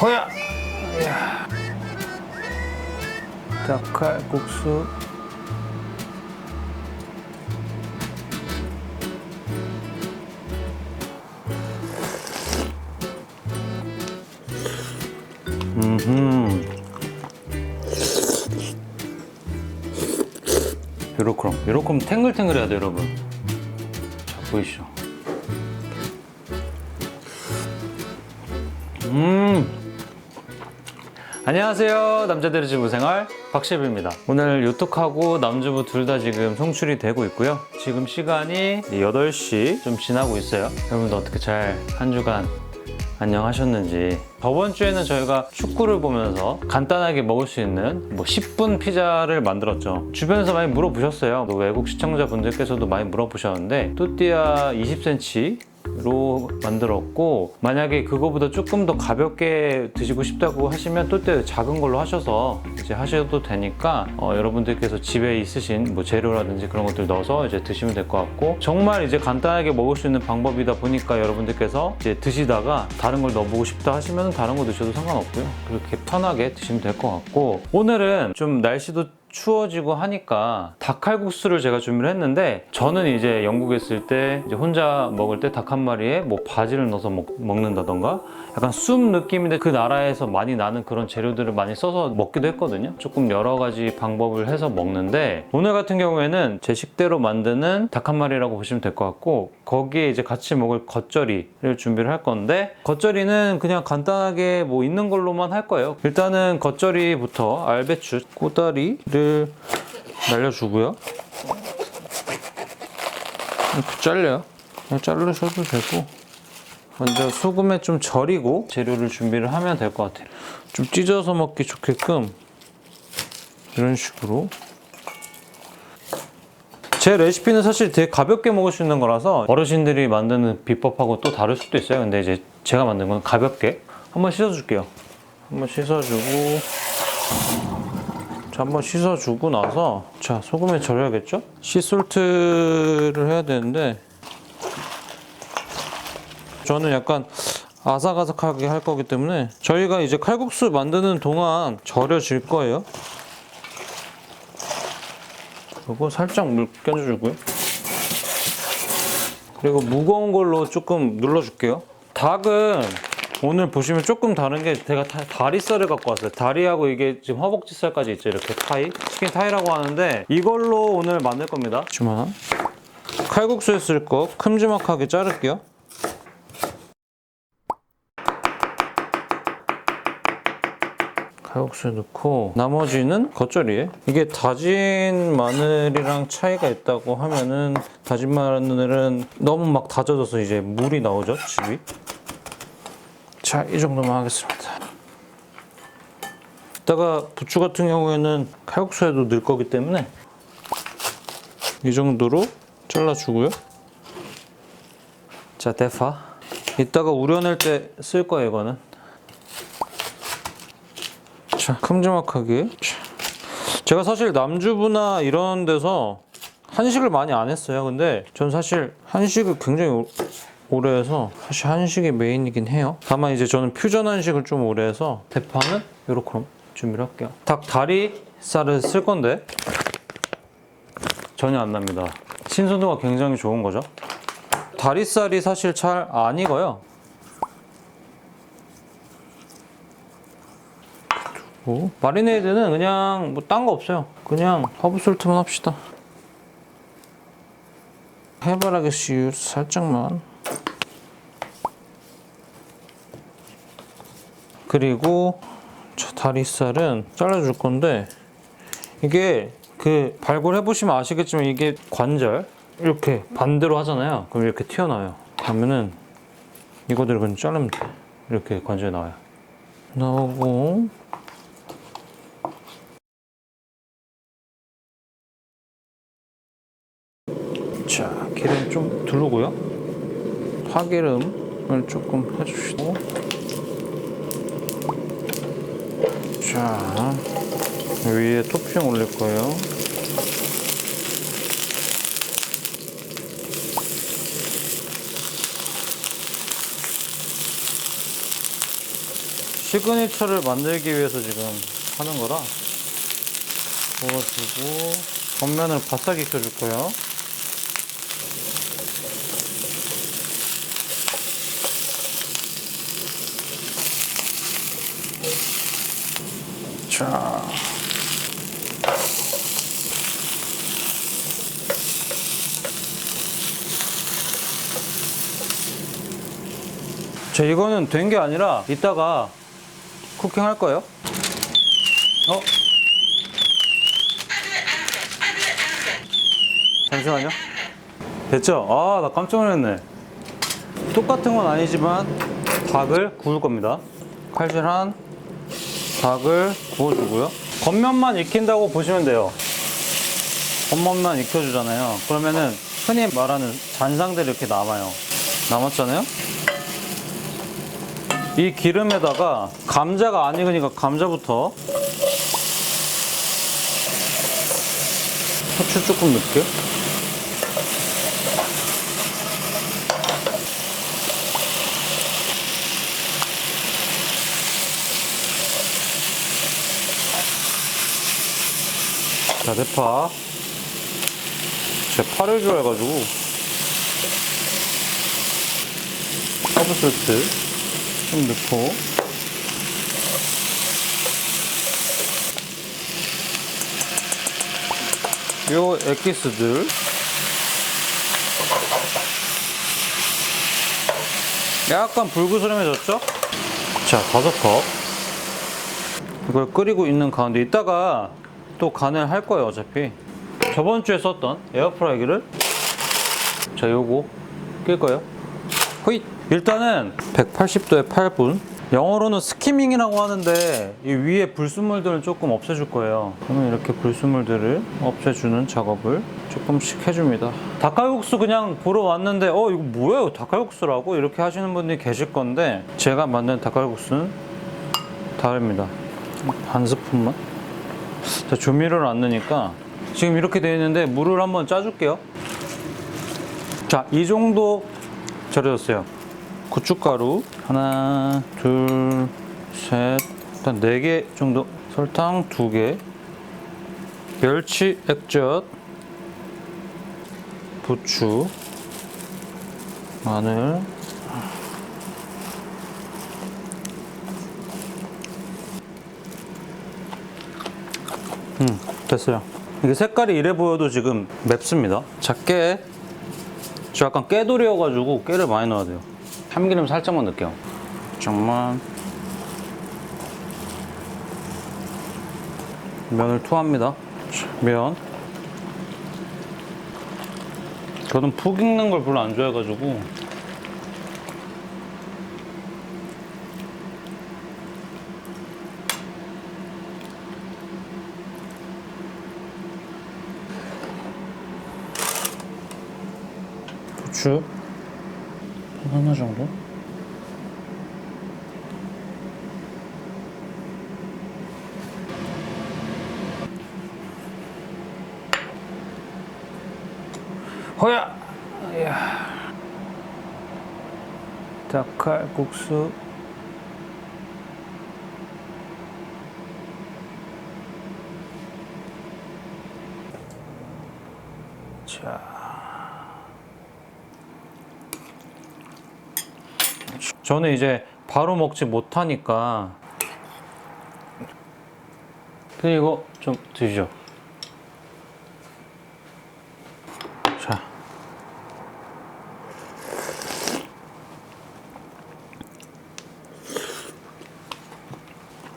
호야! 이야. 닭칼국수. 음흠. 요렇게, 요렇게 탱글탱글해야 돼, 여러분. 자, 보이시죠? 음. 안녕하세요. 남자들의 집 우생활 박시ብ입니다. 오늘 요톡하고 남주부 둘 다 지금 송출이 되고 있고요. 지금 시간이 8시 좀 지나고 있어요. 여러분들 어떻게 잘 한 주간 안녕하셨는지 저번 주에는 저희가 축구를 보면서 간단하게 먹을 수 있는 뭐 10분 피자를 만들었죠 주변에서 많이 물어보셨어요 또 외국 시청자분들께서도 많이 물어보셨는데 또띠아 20cm 로 만들었고 만약에 그거보다 조금 더 가볍게 드시고 싶다고 하시면 또때 작은 걸로 하셔서 이제 하셔도 되니까 어, 여러분들께서 집에 있으신 뭐 재료라든지 그런 것들 넣어서 이제 드시면 될 것 같고 정말 이제 간단하게 먹을 수 있는 방법이다 보니까 여러분들께서 이제 드시다가 다른 걸 넣어보고 싶다 하시면 다른 거 드셔도 상관없고요. 그렇게 편하게 드시면 될 것 같고 오늘은 좀 날씨도 추워지고 하니까 닭칼국수를 제가 준비를 했는데 저는 이제 영국에 있을 때 이제 혼자 먹을 때 닭 한 마리에 뭐 바지를 넣어서 먹, 먹는다던가 약간 숲 느낌인데 그 나라에서 많이 나는 그런 재료들을 많이 써서 먹기도 했거든요. 조금 여러 가지 방법을 해서 먹는데 오늘 같은 경우에는 제 식대로 만드는 닭 한 마리라고 보시면 될 것 같고 거기에 이제 같이 먹을 겉절이를 준비를 할 건데 겉절이는 그냥 간단하게 뭐 있는 걸로만 할 거예요. 일단은 겉절이부터 알배추, 꼬다리를 날려주고요. 이렇게 잘려요. 그냥 자르셔도 되고 먼저 소금에 좀 절이고 재료를 준비를 하면 될 것 같아요. 좀 찢어서 먹기 좋게끔 이런 식으로 제 레시피는 사실 되게 가볍게 먹을 수 있는 거라서 어르신들이 만드는 비법하고 또 다를 수도 있어요. 근데 이제 제가 만든 건 가볍게 한번 씻어줄게요. 한번 씻어주고 자, 한번 씻어주고 나서 자 소금에 절여야겠죠? 시솔트를 해야 되는데 저는 약간 아삭아삭하게 할 거기 때문에 저희가 이제 칼국수 만드는 동안 절여질 거예요. 그리고 살짝 물 껴주고요. 그리고 무거운 걸로 조금 눌러줄게요. 닭은 오늘 보시면 조금 다른 게 제가 다- 다리살을 갖고 왔어요. 다리하고 이게 지금 허벅지살까지 있죠. 이렇게 타이. 치킨 타이라고 하는데 이걸로 오늘 만들 겁니다. 주만 칼국수에 쓸 거 큼지막하게 자를게요. 칼국수에 넣고 나머지는 겉절이에 이게 다진 마늘이랑 차이가 있다고 하면은 다진 마늘은 너무 막 다져져서 이제 물이 나오죠 즙이 자 이 정도만 하겠습니다 이따가 부추 같은 경우에는 칼국수에도 넣을 거기 때문에 이 정도로 잘라주고요 자 대파 이따가 우려낼 때 쓸 거예요 이거는 자, 큼지막하게. 자. 제가 사실 남주부나 이런 데서 한식을 많이 안 했어요. 근데 전 사실 한식을 굉장히 오- 오래 해서 사실 한식이 메인이긴 해요. 다만 이제 저는 퓨전 한식을 좀 오래 해서 대파는 이렇게 준비를 할게요. 닭 다리살을 쓸 건데 전혀 안 납니다. 신선도가 굉장히 좋은 거죠. 다리살이 사실 잘 안 익어요. 뭐, 마리네이드는 그냥 뭐 딴 거 없어요. 그냥 허브솔트만 합시다. 해바라기 씨유 살짝만. 그리고 저 다리살은 잘라줄 건데 이게 그 발골해 보시면 아시겠지만 이게 관절 이렇게 반대로 하잖아요. 그럼 이렇게 튀어나와요. 그러면은 이거대로 그냥 자르면 돼. 이렇게 관절이 나와요. 나오고 자, 기름 좀 두르고요. 파기름을 조금 해주시고. 자, 위에 토핑 올릴 거예요. 시그니처를 만들기 위해서 지금 하는 거라 부어주고 겉면을 바싹 익혀줄 거예요. 자. 자, 이거는 된 게 아니라 이따가 쿠킹 할 거예요. 어? 잠시만요. 됐죠? 아, 나 깜짝 놀랐네. 똑같은 건 아니지만 닭을 구울 겁니다. 칼질한 닭을 구워주고요. 겉면만 익힌다고 보시면 돼요. 겉면만 익혀주잖아요. 그러면은 흔히 말하는 잔상들이 이렇게 남아요. 남았잖아요? 이 기름에다가 감자가 안 익으니까 감자부터 후추 조금 넣을게요. 대파. 제 파를 좋아해가지고. 허브소스 좀 넣고. 요 엑기스들. 약간 불구스름해졌죠? 자, 다섯 컵. 이걸 끓이고 있는 가운데 이따가 또 간을 할 거예요 어차피. 저번 주에 썼던 에어프라이기를 자 요거 끌 거예요. 호잇! 일단은 180도에 8분. 영어로는 스키밍이라고 하는데 이 위에 불순물들을 조금 없애줄 거예요. 그러면 이렇게 불순물들을 없애주는 작업을 조금씩 해줍니다. 닭갈국수 그냥 보러 왔는데 어 이거 뭐예요? 닭갈국수라고? 이렇게 하시는 분들이 계실 건데 제가 만든 닭갈국수는 다릅니다. 한 스푼만 자, 조미료를 안 넣으니까 지금 이렇게 되어 있는데 물을 한번 짜줄게요. 자, 이 정도 절여졌어요. 고춧가루 하나, 둘, 셋, 일단 네 개 정도. 설탕 두 개. 멸치 액젓, 부추, 마늘. 음, 됐어요. 이게 색깔이 이래 보여도 지금 맵습니다. 자, 깨. 저 약간 깨돌이여가지고 깨를 많이 넣어야 돼요. 참기름 살짝만 넣을게요. 잠깐만. 면을 투합니다. 자, 면. 저는 푹 익는 걸 별로 안 좋아해가지고. 한 하나 정도? 호야! 이야. 닭칼국수 자 저는 이제 바로 먹지 못하니까. 이거 좀 드시죠. 자.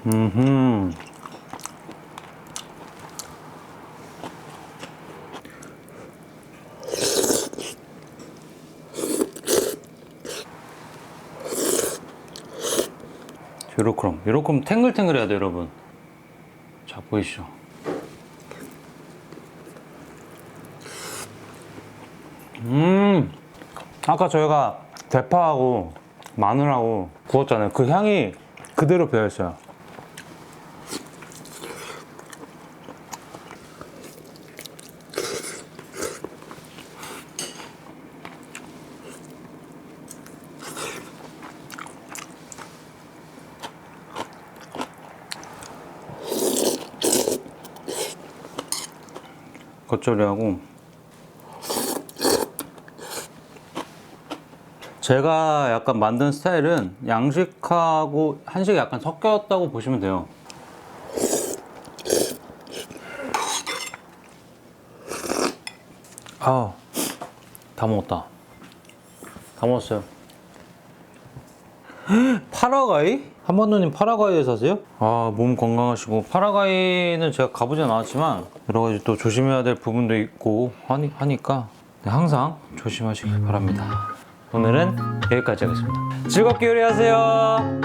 음흠 요렇게 요렇게 탱글탱글해야 돼요 여러분. 자 보이시죠? 음 아까 저희가 대파하고 마늘하고 구웠잖아요. 그 향이 그대로 배어있어요 겉절이하고 제가 약간 만든 스타일은 양식하고 한식이 약간 섞였다고 보시면 돼요. 아, 다 먹었다. 다 먹었어요. 파라과이? 한번누님 파라과이에 사세요? 아, 몸 건강하시고. 파라과이는 제가 가보진 않았지만, 여러 가지 또 조심해야 될 부분도 있고 하니, 하니까 네, 항상 조심하시길 바랍니다. 오늘은 여기까지 하겠습니다. 즐겁게 요리하세요.